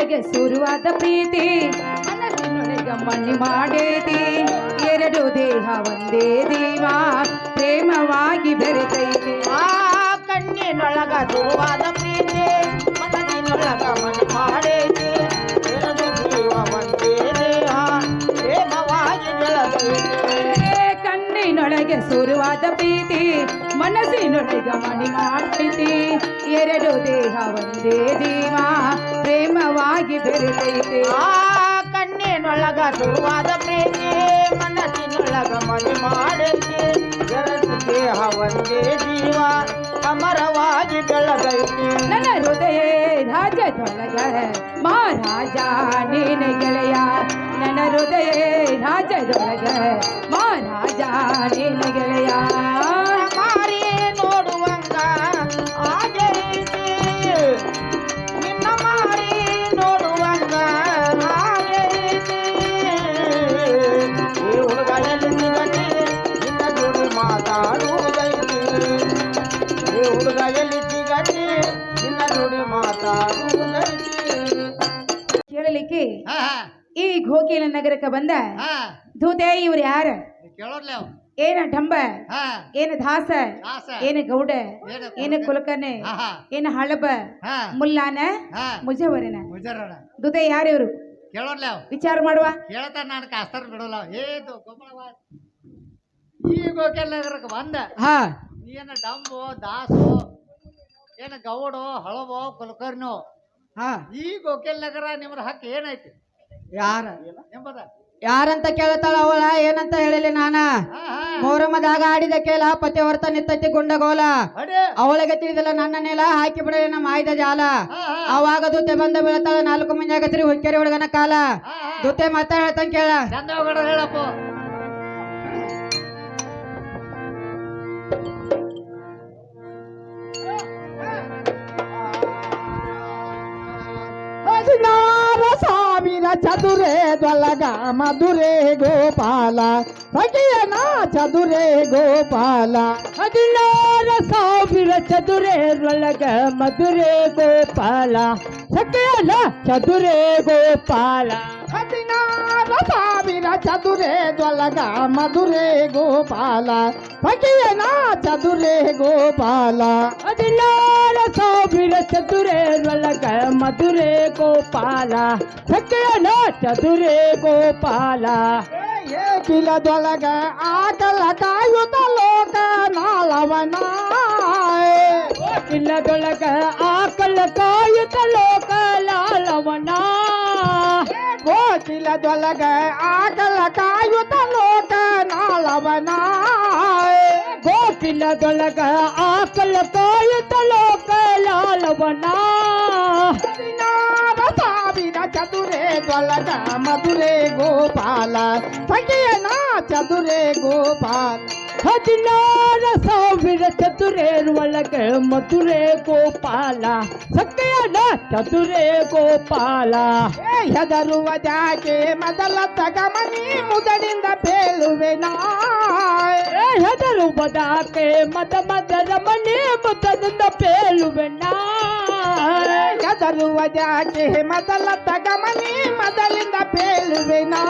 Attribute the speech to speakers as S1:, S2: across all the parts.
S1: ಕಣ್ಣಿನೊಳಗೆ ಸುರುವಾದ ಪ್ರೀತಿ ಮನಸ್ಸಿನೊಳಗೆ ಮಣ್ಣಿ ಮಾಡೇತಿ. ಎರಡು ದೇಹ ಒಂದೇ ದೇವ ಪ್ರೇಮವಾಗಿ ಬೆರೆತೈತಿ.
S2: ಆ ಕಣ್ಣಿನೊಳಗ ಸುರುವಾದ ಪ್ರೀತಿ ಮನಸ್ಸಿನೊಳಗ ಮಣ್ಣಿ ಮಾಡೇತಿ. ಎರಡು ಜೀವ ಒಂದೇ ದೇಹ ಪ್ರೇಮವಾಗಿ ಬೆಳೆದೈತಿ
S1: ಕಣ್ಣಿನೊಳಗೆ ಸುರುವಾದ ಪ್ರೀತಿ ಮನಸ್ಸಿನೊಳಗೆ ಮಣಿ ಮಾಡೈತಿ ಎರಡು ದೇಹ ಒಂದೇ ದೇವ ಪ್ರೇಮವಾಗಿ ಬೆರೆತೈತಿ.
S2: ಆ ಕಣ್ಣಿನೊಳಗ ದುರ್ವಾದ ಪ್ರೀತಿ ಮನಸ್ಸಿನೊಳಗ ಮನೆ ಮಾಡೈತಿ ಎರಡು ದೇಹ ಒಂದೇ ಜೀವ ಅಮರವಾಗಿ ಬೆಳೆದೈತಿ
S1: ನನ್ನ ಹೃದಯ ರಾಜದೊಳಗ ಮಹಾರಾಜ ನೀನ ಗೆಳೆಯ. ನನ್ನ ಹೃದಯ ರಾಜದೊಳಗ ಮಹಾರಾಜ ನೀನ ಗೆಳೆಯ. ಕೇಳಲಿಕ್ಕೆ ಈ ಗೋಕಿಲ ನಗರಕ್ಕೆ ಬಂದ? ಧೂತೆ ಇವ್ರು ಯಾರ?
S2: ಕೇಳೋರ್ಲೆ
S1: ಏನ ಡಂಬ ಏನ ದಾಸ. ಏನ ಗೌಡ?
S2: ಏನ
S1: ಕುಲಕನೆ ಕುಲಕರ್ಣೆ. ಏನ ಹಳಬ? ಮುಲ್ಲಾನ? ಮುಜವರನ?
S2: ದೂತೆ
S1: ಧೂತೆ ಯಾರು ಇವರು? ವಿಚಾರ ಮಾಡುವ.
S2: ಕೇಳ್ತಾರ ನಾನು ಕಾಸ್ತಾರ ಬಿಡೋಲ್ಲ ಏದು ಈ ಗೋಕೆಲ್ಲಗರಕ್ಕೆ ಬಂದ.
S1: ಹಾ.
S2: ಏನ ಡಂಬೋ ದಾಸು ಏನ ಗೌಡೋ ಹಳಬೋ ಕುಲಕರ್ಣು
S1: ಹಾ.
S2: ಈ ಗೋಕೆಲ್ಲಗರ ನಿಮ್ರ ಹಕ್ಕು ಏನೈತಿ?
S3: ಯಾರ?
S2: ಎಂಬುದ?
S3: ಯಾರಂತ ಕೇಳ್ತಾಳ ಅವಳ? ಏನಂತ ಹೇಳಿಲಿ ನಾನ? ಮೋರಮ್ಮದಾಗ ಆಡಿದ ಕೇಳ ಪತಿವರ್ತ ನಿತ್ತೈತಿ ಗುಂಡಗೋಲ. ಅವಳಿಗೆ ತಿಳಿದಿಲ್ಲ ನನ್ನ ನೆಲ ಹಾಕಿ ಬಿಡಲಿ ನಮ್ಮ ಆಯ್ದ ಜಾಲ. ಅವಾಗ ದುತೆ ಬಂದ ಬೀಳ್ತಾಳ ನಾಲ್ಕು ಮುಂಜಾಗತ್ರಿ ಹುಕ್ಕೇರಿ ಹುಡುಗನ ಕಾಲ. ದುತೆ ಮಾತಾ ಹೇಳ್ತಾನ ಕೇಳ
S2: ಹೇಳಪ್ಪ.
S3: ಸಾವಿರ ಚದುರೆ ದೊಲಗ ಮಧುರೆ ಗೋಪಾಲ ಸಖಿಯನ ಚದುರೆ ಗೋಪಾಲ ಹದಿನಾರ ಸಾವಿರ ಚದುರೆ ದೊಲಗ ಮಧುರೆ ಗೋಪಾಲ ಸಖಿಯನ ಚದುರೆ ಗೋಪಾಲ ಹದಿನಾರ ಸಾವಿರ ಚದುರೆ ದೊಲಗ ಮಧುರೆ ಗೋಪಾಲ ಸಖಿಯನ ಚದುರೆ ಗೋಪಾಲ ಹದಿನಾರ ಸಾವಿರ ಚದುರೆ ದೊಲಗ ಮಧುರೆ ಗೋಪಾಲ ಸಖಿಯನ ಚದುರೆ ಗೋಪಾಲ ಕಿಲದೊಳಗ ಆಕಲ ಕಾಯುತ್ತ ಲೋಕ ನಾಳವನ ಕಿಲ್ಲದೊಳಗ ಆಕಲ ಕಾಯುತ್ತ ಗೋಕಿಲದೊಳಗ ಆಕಲ ಕಾಯುತ್ತ ಲೋಕ ನಾಳವನ ಗೋಕಿಲದೊಳಗ ಆಕಲ ಕಾಯುತ್ತ ಲೋಕ ಲಾಳವನ ಹದಿನಾರ ಸಾವಿರ ಚದುರೆ ದೊಲಗ ಮಧುರೆ ಗೋಪಾಲ ಸಂಖ್ಯೆಯನ ಚದುರೆ ಗೋಪಾಲ
S4: ಹದಿನಾರು ಸಾವಿರ ಚತುರೇರ್ ಒಳಗೆ ಮಧುರೆ ಗೋಪಾಲ ಸತ್ಯನ ಚತುರೇ ಗೋಪಾಲ
S3: ಹೆದರುವ ಜಾಕೆ ಮೊದಲ ತಗಮನಿ ಮುದಡಿಂದ ಬೇಳುವೆ ನಾ
S4: ಏ ಹೆದರು ಬದಾಕೆ ಮದ ಮದರ ಮನೆ ಮುದದಿಂದ ಪೇಲುವೆಣ್ಣ
S3: ಹೆದರುವ ಜಾಕೆ ಮೊದಲ ತಗಮನಿ ಮೊದಲಿಂದ ಬೇಳುವೆ ನಾ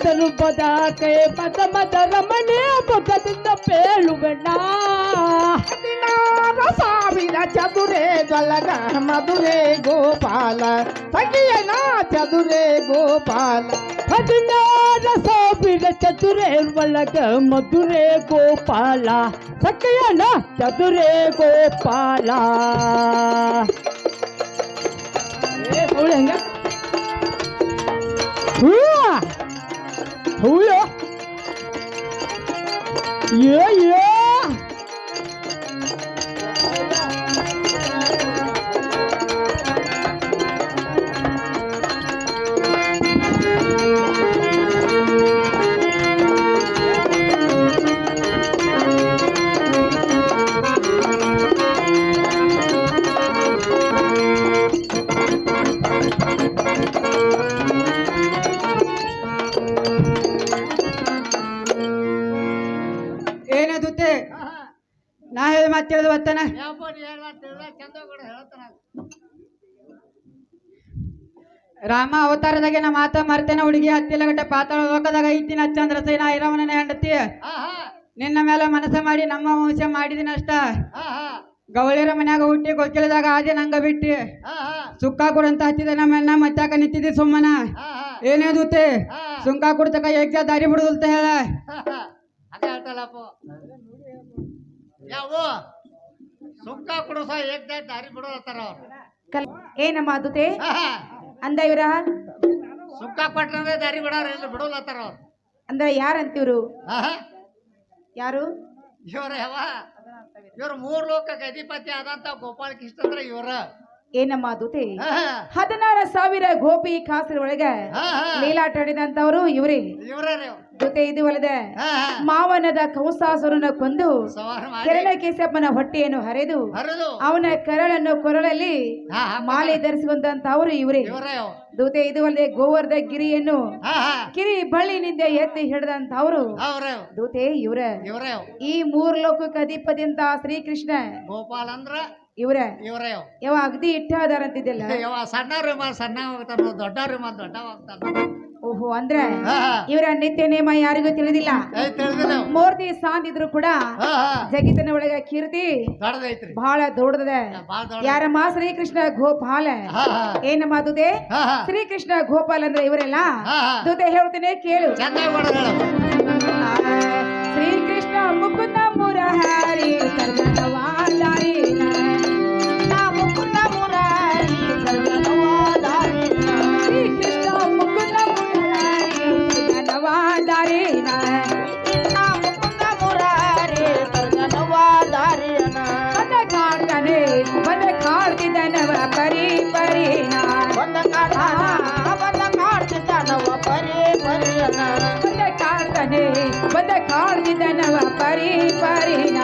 S4: ಏ ಹೆದರು ಬದಾಕೆ ಮದ ಮದರ ಮನೆ ಮುದದಿಂದ ಪೇಲುವೆಣ್ಣ
S3: ಹದಿನಾರು ಸಾವಿರ ಚದುರೆ ದೊಳಗ ಮಧುರೆ ಗೋಪಾಲ ಸಖಿಯನ ಚದುರೆ ಗೋಪಾಲ
S4: ಹದಿನಾರು ಸಾವಿರ ಚತುರೇರ್ ಒಳಗ ಮಧುರೆ ಗೋಪಾಲ ಸತ್ಯನ ಚತುರೇ ಗೋಪಾಲ ಏ
S5: 哦哟爷爷。
S3: ರಾಮ ಅವತಾರದಾಗೆ ನಾ ಮಾತ ಮರ್ತೇನೆ ಹುಡುಗಿ ಹತ್ತಿಲ ಗಂಟೆ ಪಾತಾಳ ಲೋಕದಾಗ ಐತಿನ ಚಂದ್ರ ಸೇನ ಐರವನ ಹೆಂಡತಿ.
S5: ಹಾ ಹಾ.
S3: ನಿನ್ನ ಮೇಲೆ ಮನಸ್ಸ ಮಾಡಿ ನಮ್ಮ ವಂಶ ಮಾಡಿದಿನಷ್ಟ
S5: ಹಾ ಹಾ.
S3: ಗವಳಿಯರ ಮನ್ಯಾಗ ಹುಟ್ಟಿ ಗೊತ್ತಿಲ್ಲದಾಗ ಆದಿ ನಂಗ ಬಿಟ್ಟಿ.
S5: ಹಾ ಹಾ.
S3: ಸುಕ್ಕ ಕೊಡಂತ ಹತ್ತಿದ ನಮ್ಮನ್ನ ಮತ್ತಾಕ ನಿಂತಿದ್ದಿ ಸುಮ್ಮನ.
S5: ಏನೇ ಹಾ.
S3: ಏನೇದುತ್ತೆ ಸುಂಕ ಕೊಡ್ತಕ ಏಕ ದಾರಿ ಬಿಡುದಂತ ಹೇಳ.
S5: ಸುಕ್ಕ ಕುಡಿಸ ಏಕ್ ದಾರಿ
S1: ಏನಮ್ಮ ಅದುತೆ
S5: ಹಾ, ಹಾ.
S1: ಅಂದ ಇವ್ರ?
S5: ಸುಕ್ಕ ಕೊಟ್ರೆ ದಾರಿ ಬಿಡೋರು ಬಿಡೋಲತ್ತಾರ ಅವ್ರು.
S1: ಅಂದ್ರ
S5: ಯಾರ ಅಂತಿವ್ರು.
S1: ಯಾರು?
S5: ಇವ್ರ ಯಾವ? ಇವ್ರ ಮೂರ್ ಲೋಕಕ್ಕೆ ಅಧಿಪತಿ ಆದಂತ ಗೋಪಾಲ ಅಂದ್ರೆ ಇವ್ರ.
S1: ಏನಮ್ಮ
S5: ದೂತಿ.
S1: ಹದಿನಾರು ಸಾವಿರ ಗೋಪಿ ಕಾಸರ ಒಳಗೆ
S5: ಹಾ, ಹಾ.
S1: ಲೀಲಾಟ ಆಡಿದಂತವ್ರು ಇವ್ರಿ ಜೊತೆ ಇದು
S5: ಹಾ.
S1: ಮಾವನದ ಕಂಸಾಸುರನ ಕೊಂದು ಕೆರಳ ಕೇಸಪ್ಪನ ಹೊಟ್ಟೆಯನ್ನು ಹರಿದು ಅವನ ಕರಳನ್ನು ಕೊರಳಲ್ಲಿ. ಮಾಲೆ ಧರಿಸಿಕೊಂಡಂತವ್ರು ಇವ್ರಿ. ದೂತೆ ಇದು ಅಲ್ಲದೆ ಗೋವರ್ಧ ಗಿರಿಯನ್ನು ಕಿರಿ ಬಳ್ಳಿನಿಂದ ಎತ್ತಿ ಹಿಡಿದಂತವ್ರು. ದೂತೆ ಇವ್ರ ಈ ಮೂರ್ ಲೋಕಕ್ಕೆ ಅಧಿಪತಿ ಅಂತ ಶ್ರೀಕೃಷ್ಣ
S5: ಗೋಪಾಲ ಅಂದ್ರ
S1: ಇವ್ರ?
S5: ಇವರೇ.
S1: ಯಾವ ಅಗದಿ ಇಟ್ಟ ಅದಾರಂತಿದ್ದಿಲ್ಲ
S5: ಯವ್ವ ಸಣ್ಣವ್ರಿ ಮಾ ಸಣ್ಣ ಹೋಗ್ತಾನ ದೊಡ್ಡವ್ರಿ ಮಾ ದೊಡ್ಡ ಹೋಗ್ತಾನ
S1: ಓಹೋ ಅಂದ್ರೆ ಇವರ ನಿತ್ಯ ನೇಮ ಯಾರಿಗೂ ತಿಳಿದಿಲ್ಲ? ಮೂರ್ತಿ ಸಾಂದ್ ಇದ್ರು ಕೂಡ
S5: ಜಗಿತನ ಒಳಗೆ
S1: ಜಗತ್ತಿನ ಒಳಗ ಕೀರ್ತಿ ಬಹಳ ದೊಡ್ಡದ.
S5: ಯಾರ
S1: ಮಾ ಶ್ರೀಕೃಷ್ಣ ಗೋಪಾಲ. ಏನಮ್ಮ ದುದೆ
S5: ಹಾ
S1: ಶ್ರೀಕೃಷ್ಣ ಗೋಪಾಲ್ ಅಂದ್ರೆ ಇವರೆಲ್ಲ? ದುದೆ ಹೇಳ್ತೇನೆ ಕೇಳು.
S5: ಶ್ರೀ ಕೃಷ್ಣ
S1: ಶ್ರೀಕೃಷ್ಣ ಮುಕುಂದ ಮುರಹಾರಿ ಕರ್ಮವಾದಾರಿ ಬಂದ ಕಾಡ್ತಾನೆ ಬಂದ ಕಾಡ್ತಿದ್ದನವ ಪರಿ ಪರಿನ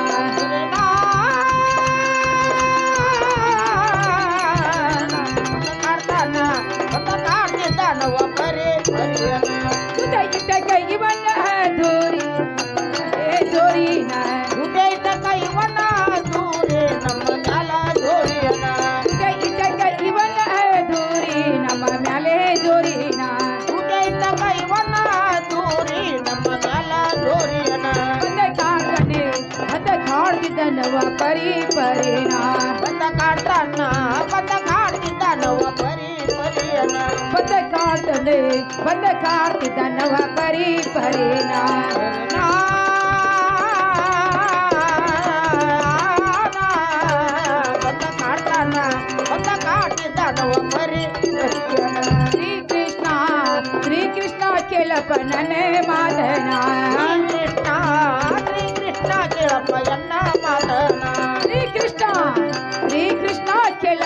S1: ಕೈ ಕಾಡ್ತಿದ್ದನವ ಪರಿ ಪರಿನ ಬಂದ ಕಾಡ್ತಾನೆ ಬಂದ ಕಾಡ್ತಿದ್ದನವ ಪರಿ ಪರಿನ ಮಾದನ ಶ್ರೀಕೃಷ್ಣ ಕೇಳಪ್ಪ ಕೃಷ್ಣ ಕೇಳಪ್ಪ ಶ್ರೀಕೃಷ್ಣ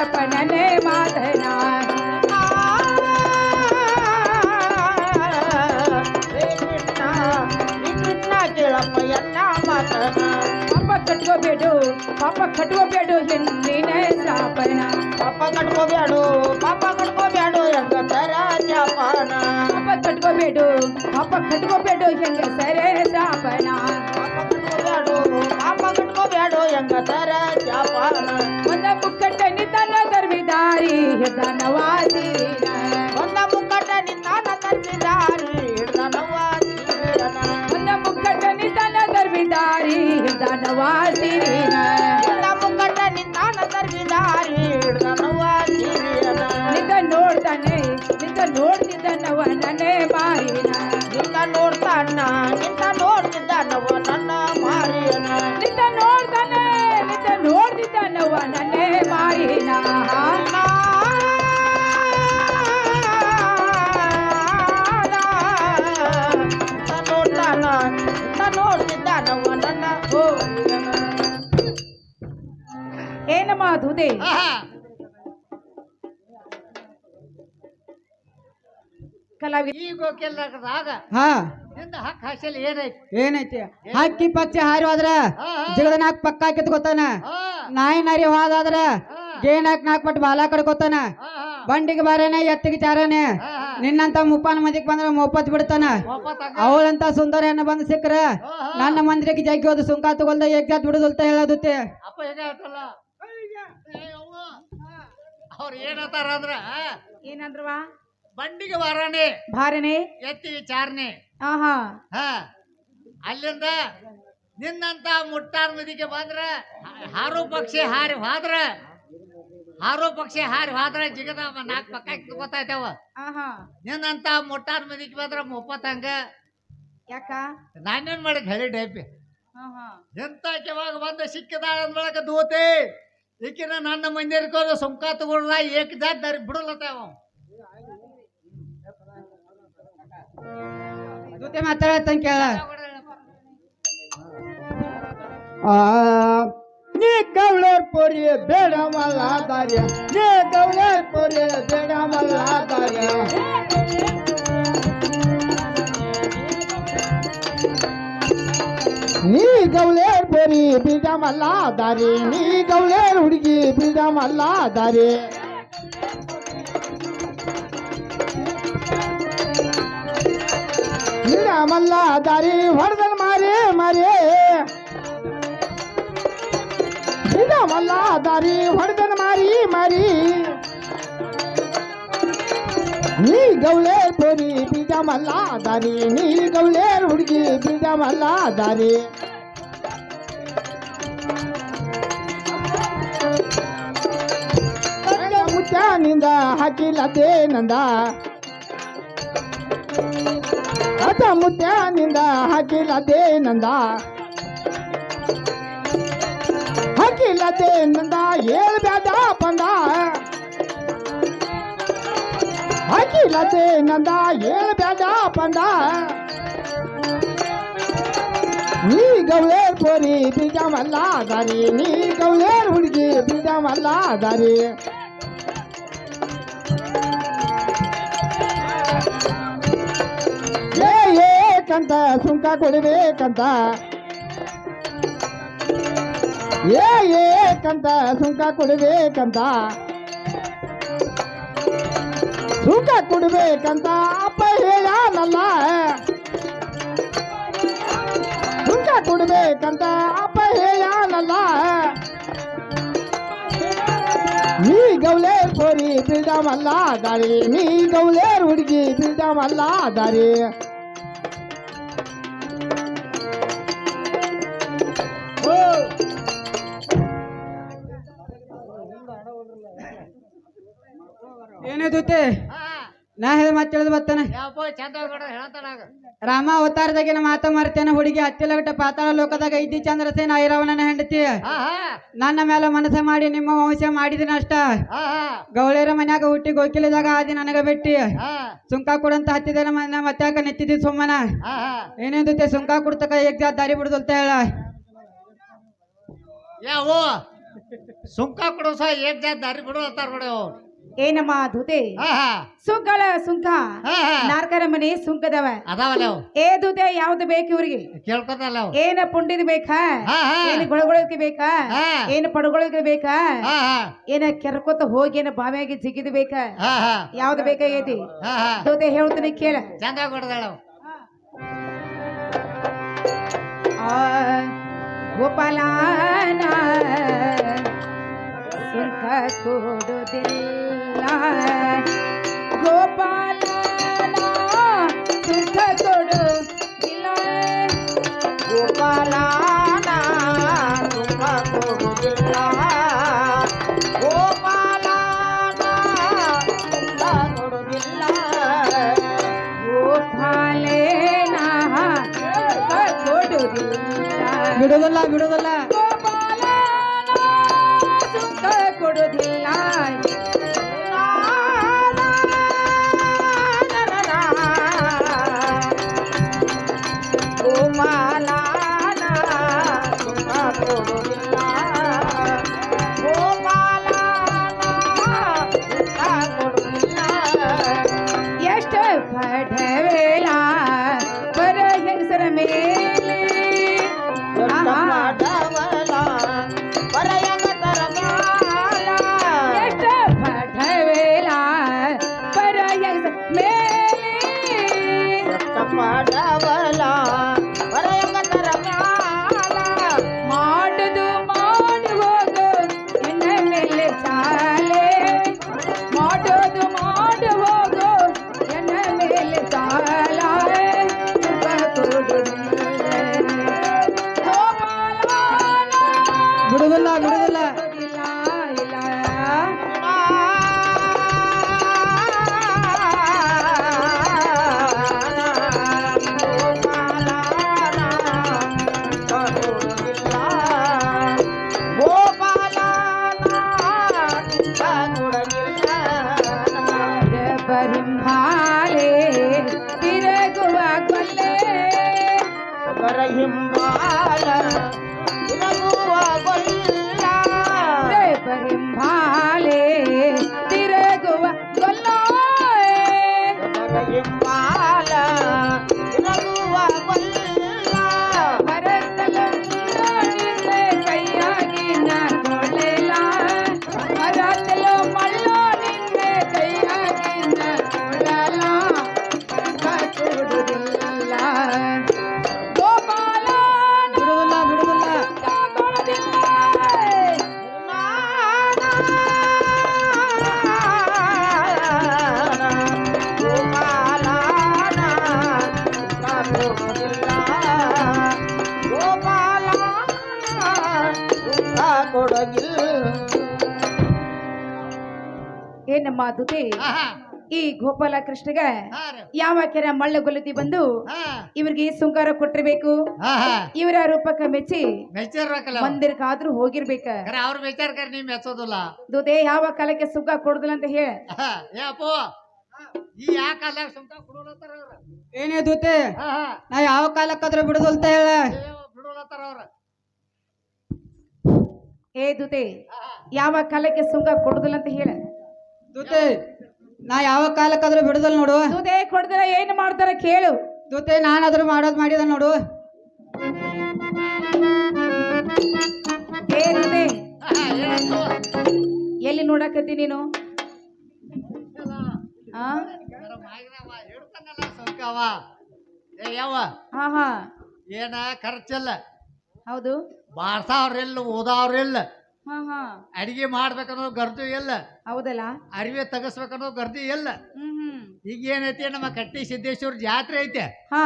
S1: తపననే మాధనా.
S6: కట్టుకోబేడు పాప కట్టుకోబేడు ఎన్నినే సాపన పాప
S1: కట్టుకోబేడు పాప కట్టుకోబేడు ఎంగ సరా
S6: జాపన పాప కట్టుకోబేడు పాప కట్టుకోబేడు ఎంగ
S1: సరే ನೋಡ್ತಾನೆ ನಿಂತ ನೋಡ್ತಿದ್ದನವ ನನ್ನೇ ಮಾರಿನ. ಓ ಏನಮ್ಮ ದುದೆ. ಕಲಾವಿದ.
S6: ಹಾ.
S5: ನಿಂದ ಹಕ್ಕ ಹಸಲ್ ಏನೈತಿ?
S6: ಏನೈತಿ? ಹಕ್ಕಿ ಪಕ್ಷಿ ಹಾರಿ ಹೋದ್ರ
S5: ಜಿಗದ
S6: ನಾಕ್ ಪಕ್ಕ ನಾಯಿ ನರಿ ಹೋದಾದ್ರ
S5: ಗೇನ್
S6: ಹಾಕಿ ನಾಕ್ ಪಟ್ಟು ಬಾಲ ಕಡ್ಕೋತಾನ. ಬಂಡಿಗೆ ಬಾರೇನೆ ಎತ್ತಿಗೆ ಚಾರನೆ. ನಿನ್ನಂತ ಮುಪ್ಪನ ಮಂದಿಗೆ ಬಂದ್ರ ಮೊಪ್ಪತ್ ಬಿಡ್ತಾನ. ಅವಳಂತ ಸುಂದರ ಹೆಣ್ಣು ಬಂದು ಸಿಕ್ಕ್ರ. ನನ್ನ ಮಂದಿರಕ್ಕೆ ಜಗ್ಗಿ ಹೋದ ಸುಂಕ ತಗೊಳ್ದ ಎಗ್ಜಾತ್ ಬಿಡುದಲ್ತ ಹೇಳೋದುತ್ತೆ
S5: ಅವ್ರ ಏನಂತಾರ ಅಂದ್ರ?
S1: ಏನಂದ್ರವಾ
S5: ಬಂಡಿಗೆ ವಾರಾನೆ
S1: ಭಾರನೆ?
S5: ಎತ್ತಿ ವಿಚಾರಣೆ
S1: ಆಹಾ
S5: ಹಾ. ಅಲ್ಲಿಂದ ನಿನ್ನಂತ ಮುಟ್ಟಾರ್ ಮದಿಗೆ ಬಂದ್ರ ಹಾರು ಪಕ್ಷಿ ಹಾರಿ ಹೋದ್ರ ಹಾರೋ ಪಕ್ಷಿ ಹಾರಿ ಹೋದ್ರ ಜಿಗದ ನಾಲ್ಕು ಪಕ್ಕ ಕಿತ್ಕೊತಾಯ್ತವ
S1: ಆಹಾ.
S5: ನಿನ್ನಂತ ಮುಟ್ಟಾರ ಮದಿಗೆ ಬಂದ್ರ ಮುಪ್ಪತ್ತಂಗ
S1: ಯಾಕ?
S5: ನಾನೇನ್ ಮಾಡಿದ್? ಹೇಳಿ ಡೈಪಿ
S1: ಆಹಾ.
S5: ಎಂತ ಕೆವಾಗ ಬಂದು ಸಿಕ್ಕಿದಾಳ ಅಂದ್ಬಳಕ ದೂತೆ? ಈಕಿನ ನನ್ನ ಮಂದಿರ್ಕೋದು ಸುಂಕ ತಗೊಳ್ಳ ಏಕ ಜಾತಿ ಬಿಡಲತ್ತಾವ
S6: ಜೊತೆ ಮಾತಾಡತ್ತ ಕೇಳ.
S3: ಆ ನೀ ಗೌಳರ್ ಪೊರಿ ಬೇಡ ಮಲ್ಲ ದಾರ್ಯ ನೀ ಗೌಳರ್ ಪೊರಿ ಬೇಡ ಮಲ್ಲ ದಾರ್ಯ ನೀ ಗೌಳೇರ್ ಪೊರಿ ಬೀಜ ಮಲ್ಲ ದಾರಿ ನೀ ಗೌಳೇರ್ ಹುಡುಗಿ ಬೀಜ ಮಲ್ಲ ದಾರಿ ಬೀಜ ಮಲ್ಲ ದಾರಿ ಹೊಡೆದನ್ ಮಾರಿ ಮಾರಿ ಮಲ್ಲ ದಾರಿ ಹೊಡೆದನ್ ಮಾರಿ ಮಾರಿ. ನೀ ಗೌಳೆ ಪೋರಿ ಬೀಜ ಮಲ್ಲ ದಾರಿ ನೀ ಗೌಳೆ ಹುಡುಗಿ ಬೀಜ ಮಲ್ಲ ದಾರಿ ಮುಚ್ಚಾನಿಂದ ಹಾಕಿಲ್ಲದೆ ನಂದ. ಅದ ಮುತ್ಯಾನಿಂದ ಹಾಕಿಲ್ಲದೆ ನಂದ. ಹಾಕಿಲ್ಲದೆ ನಂದ ಹೇಳ್ಬೇಡ ಬಂದ ಹಾಕಿಲ್ಲದೆ ನಂದ ಹೇಳ್ಬೇಡ ಬಂದ ನೀ ಗೌಳೇರ್ ಪೋರಿ ಬೀಜ ಮಲ್ಲ ದಾರಿ ನೀ ಗೌಳೇರ್ ಹುಡುಗಿ ಬೀಜ ಮಲ್ಲ ದಾರಿ ಏ ಏಕಂತ ಸುಂಕ ಕೊಡಬೇಕಂತ ಏ ಏಕಂತ ಸುಂಕ ಕೊಡಬೇಕಂತ. ಸುಂಕ ಕೊಡಬೇಕಂತ ಅಪ್ಪ ಹೇಳಲ್ಲ ಸುಂಕ ಕೊಡಬೇಕಂತ ಅಪ್ಪ ಹೇಳಲ್ಲ ನೀ ಗೌಲೇರ್ ಪೋರಿ ಬಿಲ್ಡ ಮಲ್ಲ ದಾರಿ, ನೀ ಗೌಲೇರ್ ಹುಡುಗಿ ಬಿಲ್ಡ ಮಲ್ಲ ದಾರಿ.
S6: ಏನಿದುತ್ತೆ
S5: ಹಾ.
S6: ನಾ ಹೇಳ ಮತ್ತೆ ತಿಳಿದು ಬರ್ತಾನೆ.
S5: ಬೇಡ
S6: ರಾಮ ಅವತಾರದಾಗಿನ ಮಾತ ಮರ್ತೇನೆ ಹುಡುಗಿ ಹತ್ತಿಲಗಟ್ಟ ಪಾತಾಳ ಲೋಕದಾಗ ಐತಿ ಚಂದ್ರಸೇನ ಐರಾವಣನ ಹೆಂಡತಿ. ನನ್ನ ಮೇಲೆ ಮನಸ್ಸ ಮಾಡಿ ನಿಮ್ಮ ವಂಶ ಮಾಡಿದಿನ ಅಷ್ಟ. ಗೌಳಿಯರ ಮನ್ಯಾಗ ಹುಟ್ಟಿ ಗೋಕಿಲಿದಾಗ ಆದಿ ನನಗ ಬಿಟ್ಟಿ. ಸುಂಕ ಕೊಡಂತ ಹತ್ತಿದ ಮನ ಮತ್ತಾಕ ನೆತ್ತಿದ್ದಿ ಸುಮ್ಮನ? ಏನೇಂದುತ್ತೆ ಸುಂಕ ಕೊಡ್ತಕ ಏಕ್ ದಾರಿ ಬಿಡುದಲ್ತ ಹೇಳ.
S5: ಯಾವೋ? ಸುಂಕ ಕೊಡೋ ಸಹ ಏಕ್ ದಾರಿ ಬಿಡು ಅಂತಾರ ನೋಡಿ ಅವ್ರು.
S1: ಏನಮ್ಮ ದೂತೆ ಸುಂಕಳ ಸುಂಕ ನಾಲ್ಕರ ಮನೆ ಸುಂಕದವ. ಏ ದೂತೆ ಯಾವ್ದು ಬೇಕು ಇವ್ರಿಗೆ?
S5: ಕೇಳ್ಕೊತಲ್ಲ
S1: ಏನ ಪುಂಡಿದ್ ಬೇಕಾ? ಏನ ಗೊಳಗೊಳಕ್ಕೆ ಬೇಕಾ. ಏನ ಪಡ್ಗೊಳಕ್ಕೆ ಬೇಕಾ? ಏನ ಕೆರ್ಕೋತ ಹೋಗಿ ಏನ ಬಾವಿಯಾಗಿ ಜಿಗಿದ ಬೇಕಾ? ಯಾವ್ದು ಬೇಕಾಗೈತಿ ದೂತೆ ಹೇಳ್ತೀನಿ ಕೇಳ.
S5: ಚಂದ ಕೊಡ್ದಾಳ
S1: ಗೋಪಾಲನ ಸುಂಕ ಕೊಡುವುದಿಲ್ಲ ಗೋಪಾಲನ ಸುಂಕ ಕೊಡುವುದಿಲ್ಲ
S3: ಗೋಪಾಲನ ಸುಖ ಕೊಡುವುದಿಲ್ಲ ಗೋಪಾಲನ ಸುಖ ಕೊಡುವುದಿಲ್ಲ
S1: ಗೋಪಾಲೇನ ಸುಂಕ ಕೊಡುವುದಿಲ್ಲ
S6: ಬಿಡುದಿಲ್ಲ ಬಿಡುದಿಲ್ಲ
S1: ಗೋಪಾಲನ ಸುಂಕ ಕೊಡುವುದಿಲ್ಲ ಏನಮ್ಮ ದುತಿ ಈ ಗೋಪಾಲ ಕೃಷ್ಣಗ. ಯಾವ ಕೆರೆ ಮಳ್ಳ ಗೊಲತಿ ಬಂದು ಇವ್ರಿಗೆ ಸುಂಕಾರ ಕೊಟ್ಟಿರ್ಬೇಕು? ಇವರ ರೂಪಕ್ಕ ಮೆಚ್ಚಿ ಮಂದಿರಕ್ಕಾದ್ರೂ ಹೋಗಿರ್ಬೇಕ?
S5: ಅವ್ರ ಮೆಚ್ಚಾರ ಕರೆ ನೀವ್ ಮೆಚ್ಚೋದಿಲ್ಲ.
S1: ದುದೇ ಯಾವ ಕಾಲಕ್ಕೆ ಸುಂಕ ಕೊಡುದಿಲ್ಲ ಅಂತ ಹೇಳಿ.
S5: ಈ ಯಾವ ಕಾಲ ಸುಂಕ ಕೊಡೋಲತ್ತಾರ ಅವ್ರ.
S6: ಏನೇ ದೂತೆ ನಾ ಯಾವ ಕಾಲಕ್ಕಾದ್ರೂ ಬಿಡುದಿಲ್ಲ ಹೇಳ.
S5: ಬಿಡೋಲತ್ತಾರ ಅವ್ರ.
S1: ಏ ದುತೆ ಯಾವ ಕಾಲಕ್ಕೆ ಸುಂಗ ಕೊಡುದಿಲ್ಲ ಅಂತ ಹೇಳ.
S6: ದೂತೆ ನಾ ಯಾವ ಕಾಲಕ್ಕಾದ್ರೂ ಬಿಡುದಿಲ್ಲ ನೋಡು.
S1: ದುತೆ ಕೊಡ್ದಿರ ಏನು ಮಾಡ್ತಾರ ಕೇಳು.
S6: ದೂತೆ ನಾನಾದ್ರೂ ಮಾಡೋದ್ ಮಾಡಿದ ನೋಡು.
S5: ಹಾ,
S1: ಎಲ್ಲಿ ನೋಡಕತ್ತಿ ನೀನು? ಆ?
S5: ಯಾವ
S1: ಹಾ ಹಾ
S5: ಏನ ಖರ್ಚಿಲ್ಲ.
S1: ಹೌದು.
S5: ಬಾರ್ಸಾವ್ರಿಲ್ಲ ಓದಾವ್ರಿಲ್ಲ.
S1: ಹಾ ಹಾ.
S5: ಅಡಿಗೆ ಮಾಡ್ಬೇಕನ್ನೋ ಗರ್ದು ಇಲ್ಲ.
S1: ಹೌದಲ್ಲ?
S5: ಅರಿವೆ ತಗಸ್ಬೇಕನ್ನೋ ಗರ್ದಿ
S1: ಹ್ಮ್ ಹ್ಮ್.
S5: ಈಗ ಏನೈತಿ ನಮ್ಮ ಕಟ್ಟಿ ಸಿದ್ದೇಶ್ವರ ಜಾತ್ರೆ ಐತೆ.
S1: ಹಾ.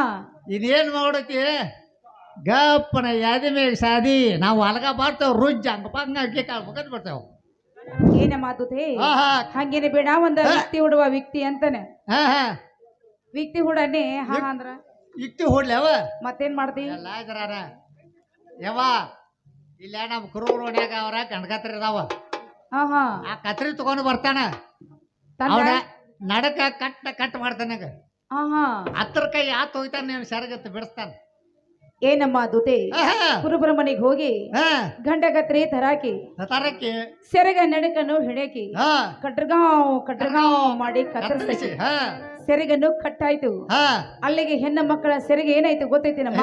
S5: ಇದೇನ್ ಮಾಡೈತಿ ಗಪ್ಪನ ಯಾದಿ ಮೇಲೆ ಸಾದಿ ನಾವು ಅಲಗ ಬರ್ತೇವ್ ರುಜ್ಜ ಹಂಗ ಪಂಗ ಅಡ್ಗೆ ಕಾಳು ಮುಗದ್ ಬರ್ತೇವ್
S1: ಏನ ಮಾತು
S5: ಹಾ ಹಾ.
S1: ಹಂಗೇನೆ ಬೇಡ ಒಂದ ವ್ಯಕ್ತಿ ಹುಡುವ ವ್ಯಕ್ತಿ ಅಂತಾನೆ.
S5: ಹಾ ಹಾ.
S1: ವ್ಯಕ್ತಿ ಹುಡನೆ ಹಾ ಅಂದ್ರ.
S5: ಇಕ್ತಿ ಹೊಡ್ಲಿ ಅವ
S1: ಮತ್ತೇನ್ ಮಾಡ್ತಿ?
S5: ಎಲ್ಲ ಯವ್ವ ಇಲ್ಲ ನಮ್ಮ ಕುರುಬರು ಮನ್ಯಾಗ ಅವ್ರ ಗಂಡ್ಕತ್ರಿ ಅದಾವ.
S1: ಹಾ ಹಾ
S5: ಆ ಕತ್ರಿ ತಗೊಂಡು ಬರ್ತಾನ.
S1: ತಂದ?
S5: ಅವನ ನಡಕ ಕಟ್ ಕಟ್ ಮಾಡ್ತಾನ
S1: ಹಾ ಹಾ
S5: ಹತ್ರ ಕೈ ಆತ್ ಹೋಗ್ತಾನ ನೀವು ಸರಗತ್ತು ಬಿಡಿಸ್ತಾನ.
S1: ಏನಮ್ಮ ದುತೆ?
S5: ಆಹಾ.
S1: ಕುರುಬರ ಮನೆಗೆ ಹೋಗಿ
S5: ಹಾ.
S1: ಗಂಡಗತ್ರಿ ತರಾಕಿ
S5: ತರಕ್ಕೆ
S1: ಸೆರಗ ನಡಕನು ಹಿಡಕಿ
S5: ಹಾ.
S1: ಕಟ್ರಗಾವ್ ಕಟ್ರಗಾವ್ ಮಾಡಿ ಕತ್ತರಿಸಿ
S5: ಕತ್ತರಿಸಿ ಹಾ.
S1: ಸೆರಗನ್ನು ಕಟ್ಟಾಯ್ತು. ಅಲ್ಲಿಗೆ ಹೆಣ್ಣ ಮಕ್ಕಳ ಸೆರೆಗೆ ಏನಾಯ್ತು ಗೊತ್ತೈತಿ ನಮ್ಮ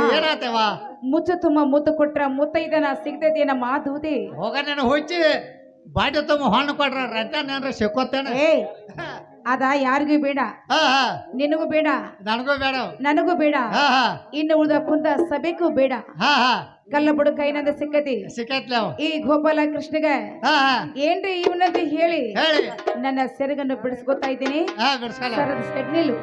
S1: ಮುಚ್ಚು ತುಂಬ ಮುತ್ತು ಕೊಟ್ರ ಮುತ್ತೈದನ ಸಿಗ್ತೈತಿ ನಮ್ಮ ದೂತಿ?
S5: ಹೋಗ ನಾನು ಹುಚ್ಚಿ. ಬಾಟಿ ತುಂಬ ಹಣ್ಣು ಕೊಟ್ರ ರಟ್ಟ ನಾನು ಸಿಕ್ಕೋತೇನೆ.
S1: ಅದ ಯಾರಿಗೂ ಬೇಡ. ನಿನಗೂ ಬೇಡ.
S5: ನನಗೂ ಬೇಡ.
S1: ನನಗೂ ಬೇಡ. ಇನ್ನು ಉಳಿದ ಕುಂತ ಸಭೆಗೂ ಬೇಡ. ಕಲ್ಲ ಬುಡು ಕೈನಂದ ಸಿಕ್ಕತಿ?
S5: ಸಿಕ್ಕೈತ್ಲ
S1: ಈ ಗೋಪಾಲ ಕೃಷ್ಣಗ ಏನ್ರಿ ಇವನಂತ ಹೇಳಿ?
S5: ಹೇಳಿ.
S1: ನನ್ನ ಸೆರಗನ್ನು ಬಿಡಿಸ್ಕೊತಾ ಇದ್ದೀನಿ. ನಿಲ್ಲು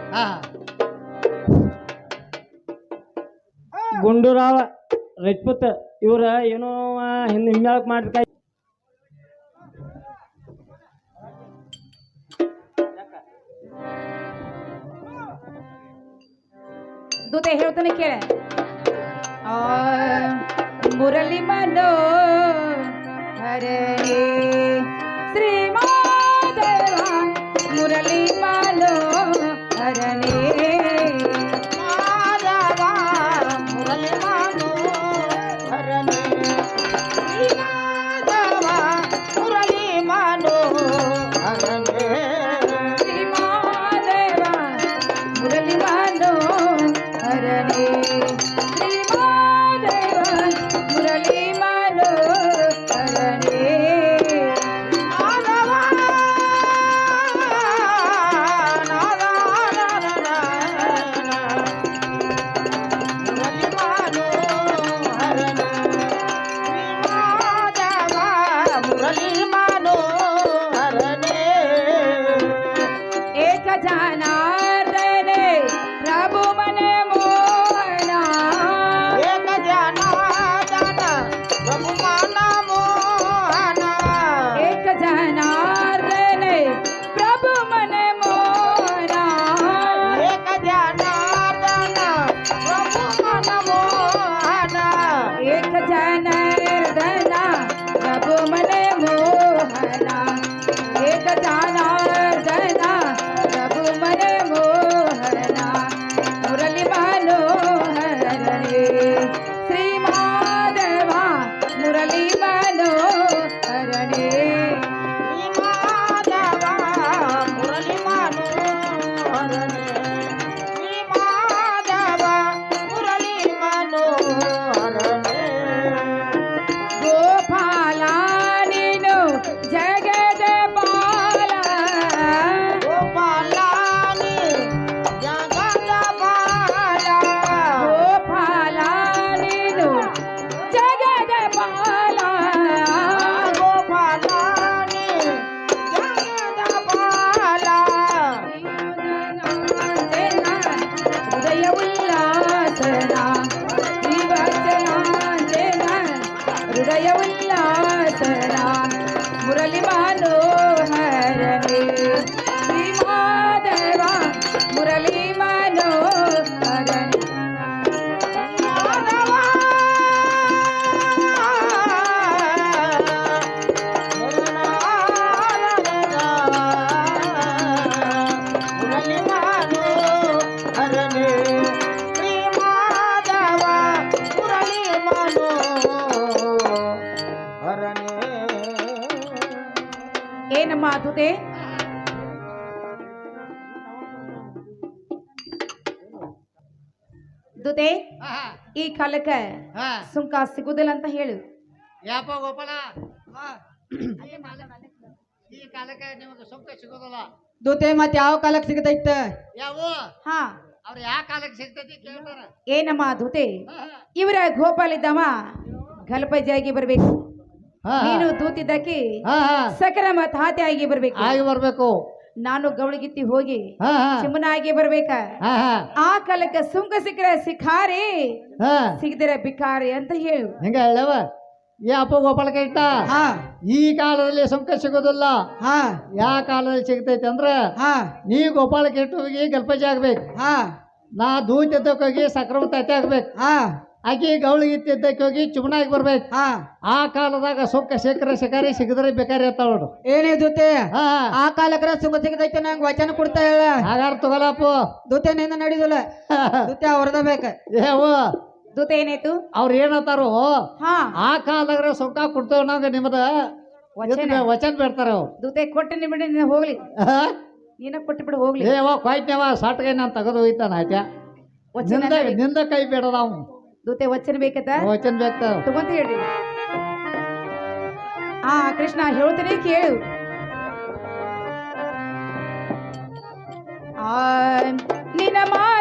S3: ಗುಂಡೂರಾವ ರಜಪೂತ್ ಇವ್ರ ಏನೋ ಹಿಂದೆ ಹಿಂಗಾಳಕ್ ಮಾಡ್ಬೇಕಾ
S1: ದೂತೆ ಹೇಳ್ತಾನೆ ಕೇಳ. ಆ, ಮುರಳಿ ಮನೋ ಹರೇ ಏನಮ್ಮ ತುತೆ ದುತೆ
S5: ಹಾ ಹಾ
S1: ಈ ಕಾಲಕ್ಕ
S5: ಹಾ.
S1: ಸುಂಕ ಸಿಗುದಿಲ್ಲ ಅಂತ ಹೇಳು.
S5: ಯಾಪ ಗೋಪಾಲ. ಈ ಕಾಲಕ್ಕೆ ನಿಮಗೆ ಸುಂಕ ಸಿಗುದಿಲ್ಲ.
S6: ದೂತೆ ಮತ್ತೆ ಯಾವ ಕಾಲಕ್ಕೆ ಸಿಗತೈತ?
S5: ಯಾವ?
S1: ಹಾ.
S5: ಅವ್ರು ಯಾವ ಕಾಲಕ್ಕೆ ಸಿಗ್ತೈತಿ ಕೇಳ್ತಾರ.
S1: ಏನಮ್ಮ ದುತೆ. ಇವರ ಗೋಪಾಲ್ ಇದ್ದವ ಗಲ್ಪಜಾಗಿ ಬರ್ಬೇಕು. ನೀನು ದೂತಿದ್ದಕ್ಕೆ ಸಕರ ಮತ್ ಆಗಿ ಬರ್ಬೇಕು.
S5: ಆಗಿ ಬರ್ಬೇಕು.
S1: ನಾನು ಗೌಳಿಗಿತ್ತಿ ಹೋಗಿ ಚಿಮ್ಮನಾಗಿ ಬರ್ಬೇಕ. ಆ ಕಾಲಕ್ಕೆ ಸುಂಕ ಸಿಕ್ಕರೆ ಸಿಖಾರಿ ಸಿಗದಿರ ಬಿಕಾರಿ ಅಂತ ಹೇಳು.
S5: ಹೆಂಗ ಹೇಳವ? ಏ ಅಪ್ಪ ಗೋಪಾಲಕ ಇಟ್ಟ? ಈ ಕಾಲದಲ್ಲಿ ಸುಂಕ ಸಿಗೋದಿಲ್ಲ.
S6: ಯಾ
S5: ಯಾವ ಕಾಲದಲ್ಲಿ ಸಿಗ್ತೈತಿ ಅಂದ್ರ ನೀ ಗೋಪಾಲ ಇಟ್ಟು ಹೋಗಿ ಗಲ್ಪಜಿ ಆಗ್ಬೇಕು.
S6: ಹಾ.
S5: ನಾ ದೂತಿದ್ದಕ್ಕೋಗಿ ಸಕ್ರಮ ತಟ್ಟೆ ಆಗ್ಬೇಕು ಆಕಿ ಗೌಳಿಗೆ ಇತ್ತಿದ್ದಕ್ಕೆ ಹೋಗಿ ಚುಮನಾಗಿ ಬರ್ಬೇಕು.
S6: ಹಾ.
S5: ಆ ಕಾಲದಾಗ ಸುಖ ಶೇಖರ ಶಿಕಾರಿ ಸಿಗದ್ರೆ ಬೇಕಾರಿ ಇರ್ತಾವ ನೋಡು.
S6: ಏನೇ ದೂತೆ?
S5: ಹಾ.
S6: ಆ ಕಾಲಕ್ರ ಸುಖ ಸಿಗದೈತೆ ನಂಗೆ ವಚನ ಕೊಡ್ತಾ ಹೇಳ.
S5: ಹಾಗಾರ ತಗೊಲಪ್ಪ.
S6: ದೂತೆ ನಿಂದ ನಡೀದಿಲ್ಲ? ದೂತೆ ಅವ್ರದ ಬೇಕ.
S5: ಏವು
S1: ದೂತ ಏನಾಯ್ತು?
S5: ಅವ್ರ ಏನಂತಾರೋ?
S1: ಹಾ.
S5: ಆ ಕಾಲದಾಗ ಸುಖ ಕೊಡ್ತೇವೆ ನಂಗೆ ನಿಮ್ದು
S1: ವಚನ.
S5: ವಚನ ಬೇಡ್ತಾರ ಅವ್
S1: ದೂತೆ ಕೊಟ್ಟು ಬಿಡಿ ನೀನು ಹೋಗ್ಲಿ. ನೀನ ಕೊಟ್ಟು ಬಿಡು ಹೋಗ್ಲಿ.
S5: ಏವೋ ಕ್ವಾಯ್ಟ್ನೇವ ಸಾಟ್ಗೈ ನಾನು ತೆಗೆದು ಹೋಯ್ತಾನ ಆಯ್ತಾ
S1: ವಚನ
S5: ನಿಂದ ನಿಂದ ಕೈ ಬೇಡದ ಅವ್ನು.
S1: ದೂತೆ ವಚನ ಬೇಕತ್ತ
S5: ವಚನ ಬೇಕ.
S1: ತಗೊಂತ ಹೇಳ್ರಿ. ಆ ಕೃಷ್ಣ ಹೇಳ್ತೇನೆ ಕೇಳು. ಆ ನಿನ್ನ ಮಾರಿ